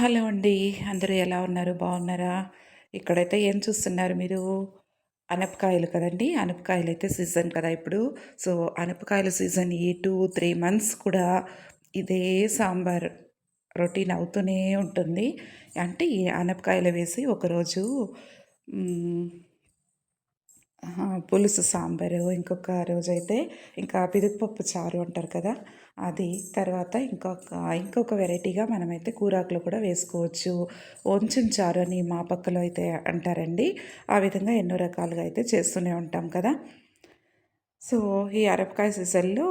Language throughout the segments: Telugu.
హలో అండి. అందరూ ఎలా ఉన్నారు? బాగున్నారా? ఇక్కడైతే ఏం చూస్తున్నారు మీరు? అనపకాయలు కదండి అనపకాయలు అయితే సీజన్ కదా ఇప్పుడు. సో, అనపకాయల సీజన్ ఈ 2, 3 మంత్స్ కూడా ఇదే సాంబార్ రొటీన్ అవుతూనే ఉంటుంది. అంటే ఈ అనపకాయలు వేసి ఒకరోజు పులుసు సాంబారు, ఇంకొక రోజైతే ఇంకా పిదుగుపప్పు చారు అంటారు కదా! అది. తర్వాత ఇంకొక ఇంకొక వెరైటీగా మనమైతే కూరాకులు కూడా వేసుకోవచ్చు. వంచిన చారు అని మా పక్కలో అయితే అంటారండి. ఆ విధంగా ఎన్నో రకాలుగా అయితే చేస్తూనే ఉంటాం కదా! సో, ఈ అరపకాయ సీజన్‌లో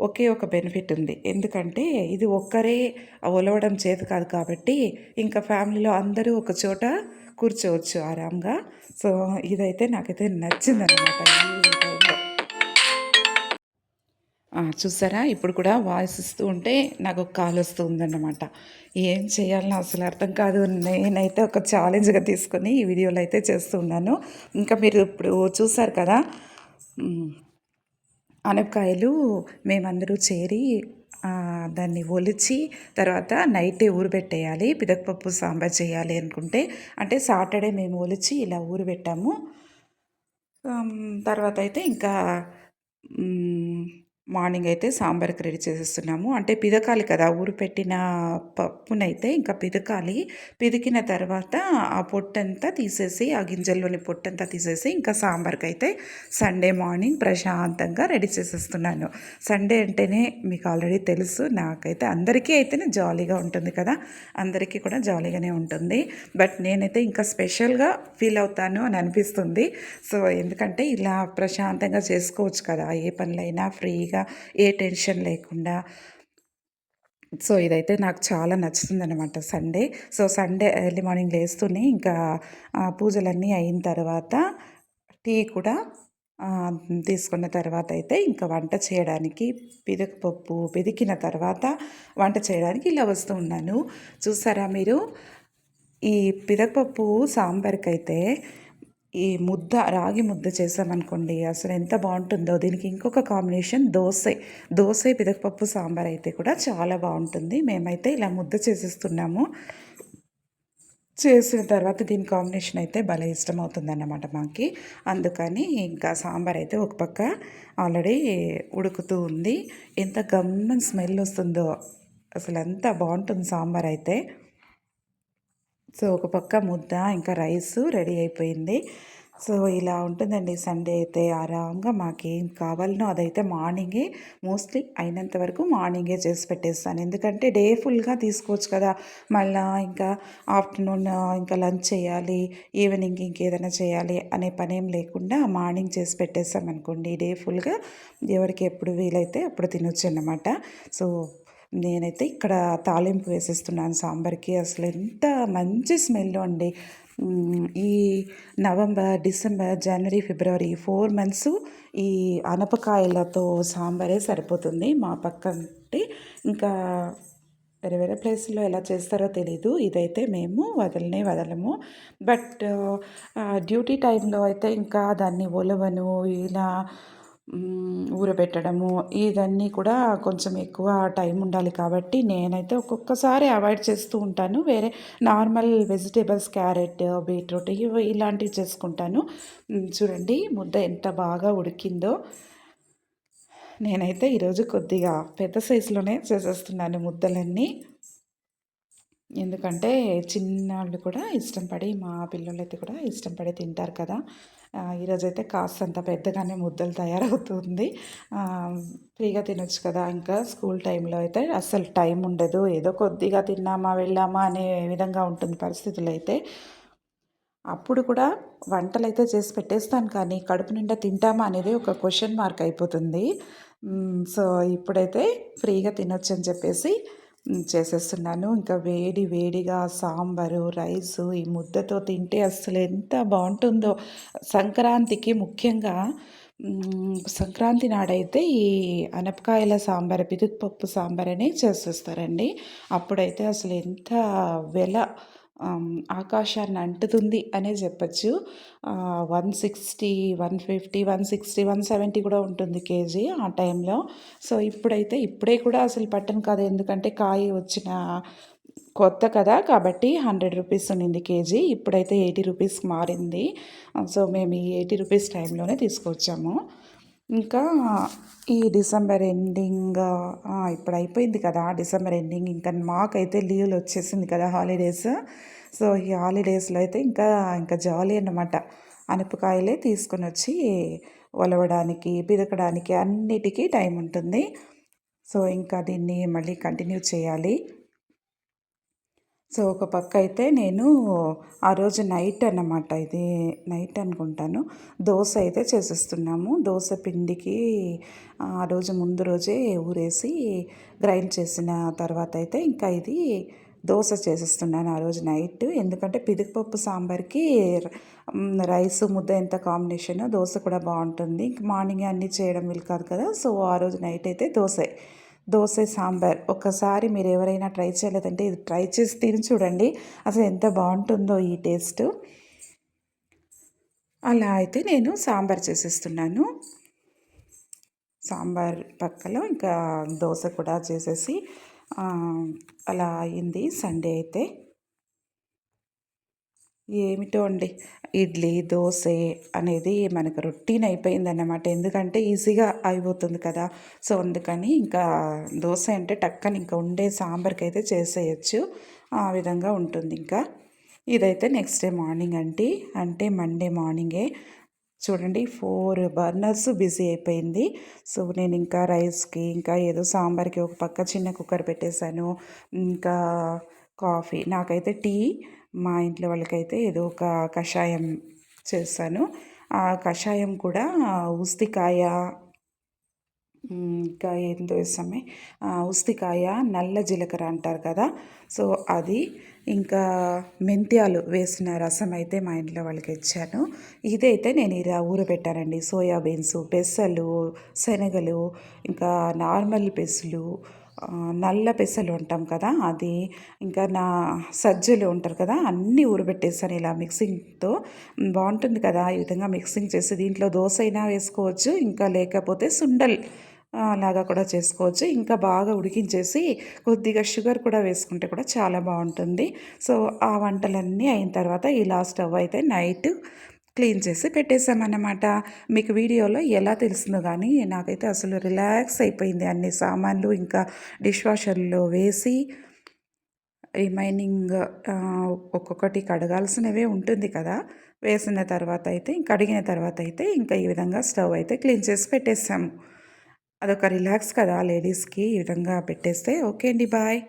ఒకే ఒక బెనిఫిట్ ఉంది. ఎందుకంటే ఇది ఒక్కరే ఒలవడం చేతి కాదు కాబట్టి, ఇంకా ఫ్యామిలీలో అందరూ ఒక చోట కూర్చోవచ్చు ఆరాంగా. సో, ఇదైతే నాకైతే నచ్చిందనమాట చూసారా? ఇప్పుడు కూడా వాయిస్ ఇస్తూ ఉంటే నాకు కాల్ వస్తూ ఉందన్నమాట. ఏం చేయాలో అసలు అర్థం కాదు. నేనైతే ఒక ఛాలెంజ్‌గా తీసుకొని ఈ వీడియోలు అయితే చేస్తూ ఉన్నాను. ఇంకా మీరు ఇప్పుడు చూసారు కదా! ఆనపకాయలు అనపకాయలు మేమందరూ చేరి దాన్ని ఒలిచి తర్వాత నైటే ఊరబెట్టేయాలి. పిదకపప్పు సాంబార్ చేయాలి అనుకుంటే అంటే సాటర్డే మేము ఒలిచి ఇలా ఊరబెట్టాము. తర్వాత అయితే ఇంకా మార్నింగ్ అయితే సాంబార్‌కి రెడీ చేసేస్తున్నాము. అంటే పిదకాలి కదా! ఊరు పెట్టిన పప్పునైతే ఇంకా పిదకాలి. పిదికిన తర్వాత ఆ పొట్టంతా తీసేసి, ఆ గింజల్లోని పొట్టంతా తీసేసి ఇంకా సాంబార్కి అయితే సండే మార్నింగ్ ప్రశాంతంగా రెడీ చేసేస్తున్నాను. సండే అంటేనే మీకు ఆల్రెడీ తెలుసు. నాకైతే అందరికీ అయితేనే జాలీగా ఉంటుంది కదా! అందరికీ కూడా జాలీగానే ఉంటుంది. బట్ నేనైతే ఇంకా స్పెషల్‌గా ఫీల్ అవుతాను అని అనిపిస్తుంది. సో, ఎందుకంటే ఇలా ప్రశాంతంగా చేసుకోవచ్చు కదా! ఏ పనులైనా ఫ్రీగా ఏ టెన్షన్ లేకుండా. సో, ఇదైతే నాకు చాలా నచ్చుతుందనమాట Sunday. So, Sunday early morning లేస్తూనే ఇంకా పూజలన్నీ అయిన తర్వాత టీ కూడా తీసుకున్న తర్వాత అయితే ఇంకా వంట చేయడానికి పిదకపప్పు పిదికిన తర్వాత వంట చేయడానికి ఇలా వస్తూ ఉన్నాను. చూసారా మీరు? ఈ పిదకపప్పు సాంబార్‌కైతే ఈ ముద్ద రాగి ముద్ద చేసామనుకోండి అసలు ఎంత బాగుంటుందో. దీనికి ఇంకొక కాంబినేషన్ దోశ దోశ పిదకపప్పు సాంబార్ అయితే కూడా చాలా బాగుంటుంది. మేమైతే ఇలా ముద్ద చేసేస్తున్నాము. చేసిన తర్వాత దీని కాంబినేషన్ అయితే భలే ఇష్టం అవుతుందన్నమాట మాకి. అందుకని ఇంకా సాంబార్ అయితే ఒక పక్క ఆల్రెడీ ఉడుకుతూ ఉంది. ఎంత గమ్మని స్మెల్ వస్తుందో. అసలు ఎంత బాగుంటుంది సాంబార్ అయితే. సో ఒక పక్క ముద్ద ఇంకా రైస్ రెడీ అయిపోయింది. సో ఇలా ఉంటుందండి సండే అయితే ఆరాంగా. మాకేం కావాలనో అదైతే మార్నింగే మోస్ట్లీ అయినంత వరకు మార్నింగే చేసి పెట్టేస్తాను. ఎందుకంటే డే ఫుల్గా తీసుకోవచ్చు కదా. మళ్ళా ఇంకా ఆఫ్టర్నూన్ ఇంకా లంచ్ చేయాలి ఈవినింగ్ ఇంకేదైనా చేయాలి అనే పనేం లేకుండా మార్నింగ్ చేసి పెట్టేస్తాం అనుకోండి డే ఫుల్గా ఎవరికి ఎప్పుడు వీలైతే అప్పుడు తినొచ్చు అన్నమాట. సో నేనైతే ఇక్కడ తాలింపు వేసేస్తున్నాను సాంబార్కి. అసలు ఎంత మంచి స్మెల్ అండి. ఈ నవంబర్ డిసెంబర్ జనవరి ఫిబ్రవరి ఫోర్ మంత్స్ ఈ అనపకాయలతో సాంబారే సరిపోతుంది మా పక్కంటే. ఇంకా వేరే వేరే ప్లేస్లో ఎలా చేస్తారో తెలీదు. ఇదైతే మేము వదలనే వదలము. బట్ డ్యూటీ టైంలో అయితే ఇంకా దాన్ని ఒలవను ఇలా ఊరబెట్టడము ఇదన్నీ కూడా కొంచెం ఎక్కువ టైం ఉండాలి కాబట్టి నేనైతే ఒక్కొక్కసారి అవాయిడ్ చేస్తూ ఉంటాను. వేరే నార్మల్ వెజిటేబుల్స్ క్యారెట్ బీట్రూట్ ఇవి ఇలాంటివి చేసుకుంటాను. చూడండి ముద్ద ఎంత బాగా ఉడికిందో. నేనైతే ఈరోజు కొద్దిగా పెద్ద సైజులోనే చేసేస్తున్నాను ముద్దలన్నీ. ఎందుకంటే చిన్నాళ్ళు కూడా ఇష్టం పడి మా పిల్లలైతే కూడా ఇష్టం పడి తింటారు కదా. ఈరోజైతే కాస్తంత పెద్దగానే ముద్దలు తయారవుతుంది. ఫ్రీగా తినొచ్చు కదా. ఇంకా స్కూల్ టైంలో అయితే అసలు టైం ఉండదు. ఏదో కొద్దిగా తిన్నామా వెళ్ళామా అనే విధంగా ఉంటుంది పరిస్థితులు అయితే. అప్పుడు కూడా వంటలు అయితే చేసి పెట్టేస్తాను కానీ కడుపు నిండా తింటామా అనేది ఒక క్వశ్చన్ మార్క్ అయిపోతుంది. సో ఇప్పుడైతే ఫ్రీగా తినొచ్చు అని చెప్పేసి చేసేస్తున్నాను. ఇంకా వేడి వేడిగా సాంబారు రైసు ఈ ముద్దతో తింటే అసలు ఎంత బాగుంటుందో. సంక్రాంతికి ముఖ్యంగా సంక్రాంతి నాడైతే ఈ అనపకాయల సాంబార్ పిదుగుపప్పు సాంబార్ అని చేసేస్తారండి. అప్పుడైతే అసలు ఎంత వెల ఆకాశాన్ని అంటుతుంది అనే చెప్పచ్చు. One sixty one fifty one sixty one seventy కూడా ఉంటుంది కేజీ ఆ టైంలో. సో ఇప్పుడైతే ఇప్పుడే కూడా అసలు పట్టను కాదు. ఎందుకంటే కాయ వచ్చిన కొత్త కదా కాబట్టి హండ్రెడ్ రూపీస్ ఉన్నింది కేజీ. ఇప్పుడైతే ఎయిటీ రూపీస్కి మారింది. సో మేము ఈ ఎయిటీ రూపీస్ టైంలోనే తీసుకొచ్చాము. ఇంకా ఈ డిసెంబర్ ఎండింగ్ ఇప్పుడు అయిపోయింది కదా డిసెంబర్ ఎండింగ్. ఇంకా మాకైతే లీవ్లు వచ్చేసింది కదా హాలిడేస్. సో ఈ హాలిడేస్లో అయితే ఇంకా ఇంకా జాలీ అన్నమాట. అనపకాయలే తీసుకొని వచ్చి ఒలవడానికి పిదకడానికి అన్నిటికీ టైం ఉంటుంది. సో ఇంకా దీన్ని మళ్ళీ కంటిన్యూ చేయాలి. సో ఒక పక్క అయితే నేను ఆ రోజు నైట్ అన్నమాట ఇది నైట్ అనుకుంటాను. దోశ అయితే చేసేస్తున్నాము. దోశ పిండికి ఆ రోజు ముందు రోజే ఊరేసి గ్రైండ్ చేసిన తర్వాత అయితే ఇంకా ఇది దోశ చేసేస్తున్నాను ఆ రోజు నైట్. ఎందుకంటే పిదికపప్పు సాంబార్కి రైస్ ముద్ద ఎంత కాంబినేషన్ దోశ కూడా బాగుంటుంది. ఇంక మార్నింగ్ అన్నీ చేయడం వీలు కాదు కదా. సో ఆ రోజు నైట్ అయితే దోశ. దోశ సాంబార్. ఒకసారి మీరు ఎవరైనా ట్రై చేయలేదంటే ఇది ట్రై చేసి తిని చూడండి. అసలు ఎంత బాగుంటుందో ఈ టేస్ట్. అలా అయితే నేను సాంబార్ చేసేస్తున్నాను. సాంబార్ పక్కలో ఇంకా దోశ కూడా చేసేసి అలా అయింది సండే అయితే. ఏమిటో అండి ఇడ్లీ దోశ అనేది మనకు రొటీన్ అయిపోయిందన్నమాట. ఎందుకంటే ఈజీగా అయిపోతుంది కదా. సో అందుకని ఇంకా దోశ అంటే టక్కని ఇంకా ఉండే సాంబార్కి అయితే చేసేయచ్చు. ఆ విధంగా ఉంటుంది ఇంకా. ఇదైతే నెక్స్ట్ డే మార్నింగ్ అండి. అంటే మండే మార్నింగే. చూడండి ఫోర్ బర్నర్స్ బిజీ అయిపోయింది. సో నేను ఇంకా రైస్కి ఇంకా ఏదో సాంబార్కి ఒక పక్క చిన్న కుక్కర్ పెట్టేశాను. ఇంకా కాఫీ. నాకైతే టీ మా ఇంట్లో వాళ్ళకైతే ఏదో ఒక కషాయం చేస్తాను. ఆ కషాయం కూడా ఉస్తికాయ ఇంకా ఏందో వేస్తామే? ఉస్తికాయ నల్ల జీలకర్ర అంటారు కదా? సో అది ఇంకా మెంత్యాలు వేసిన రసం అయితే మా ఇంట్లో వాళ్ళకి ఇచ్చాను. ఇదైతే నేను ఇలా ఊరబెట్టానండి. సోయాబీన్స్ పెసలు శనగలు ఇంకా నార్మల్ పెసలు నల్ల పెసలు ఉంటాం కదా అది ఇంకా నా సజ్జలు ఉంటారు కదా అన్నీ ఊరబెట్టేసాను ఇలా మిక్సింగ్తో. బాగుంటుంది కదా ఈ విధంగా మిక్సింగ్ చేసి దీంట్లో దోశ అయినా వేసుకోవచ్చు ఇంకా లేకపోతే సుండల్ లాగా కూడా చేసుకోవచ్చు. ఇంకా బాగా ఉడికించేసి కొద్దిగా షుగర్ కూడా వేసుకుంటే కూడా చాలా బాగుంటుంది. సో ఆ వంటలన్నీ అయిన తర్వాత ఇలా స్టవ్ అయితే నైట్ క్లీన్ చేసి పెట్టేశామన్నమాట. మీకు వీడియోలో ఎలా తెలుస్తుందో కానీ నాకైతే అసలు రిలాక్స్ అయిపోయింది. అన్ని సామాన్లు ఇంకా డిష్ వాషర్లో వేసి రిమైనింగ్ ఒక్కొక్కటి కడగాల్సినవే ఉంటుంది కదా. వేసిన తర్వాత అయితే ఇంక కడిగిన తర్వాత అయితే ఇంకా ఈ విధంగా స్టవ్ అయితే క్లీన్ చేసి పెట్టేసాము అదొక రిలాక్స్ కదా లేడీస్కి ఈ విధంగా పెట్టేస్తే. ఓకే అండి బాయ్.